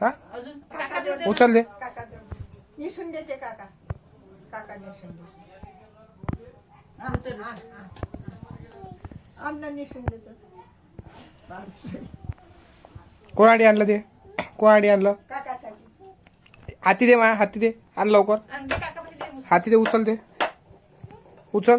हा उचल दे काका दे अन्न निसून देतो कोणाडी आणलं ते कोणाडी आणलं हाती दे माया हाती दे आण लवकर हाती दे उचल दे उचल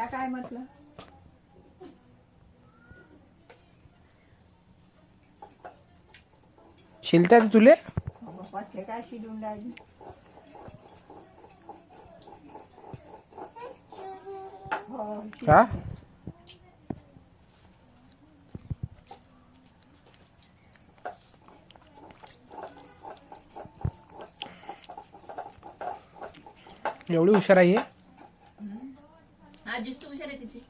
काय काय म्हटलं शिलता तुले बाबा ते काय शिडून राहिली हो, का एवढी हुशार आहे आजीच हुशार तिथे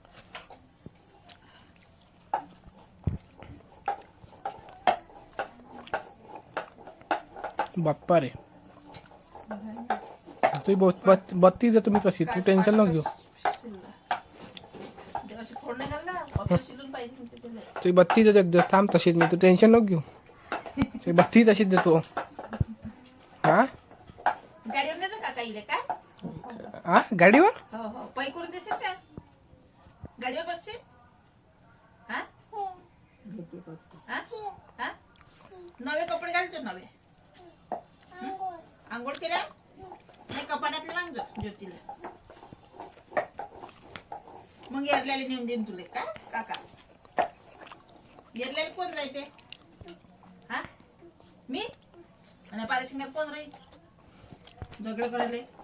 बाप्पा रे तो बत- बत- बत्तीस आहे तुम्ही तशी तू टेंशन नको घेऊ ना थांब तशीच मी तू टेन्शन नको घेऊ तुम्ही बत्तीस तशीच देतो हा गाडीवर नाही काका इले काय हा गाडीवर हो हो पै करून देशील त्या गाडीवर बसशील हा नवे कपडे घालतो नवे आंघोळ केल्या नाही कपाटातले मागतो ज्योतीला मग एरल्याला नेऊन देईन तुले का काका एरल्याला कोण राहते हा मी आणि पालेशिंगात कोण राहील झगडं करायला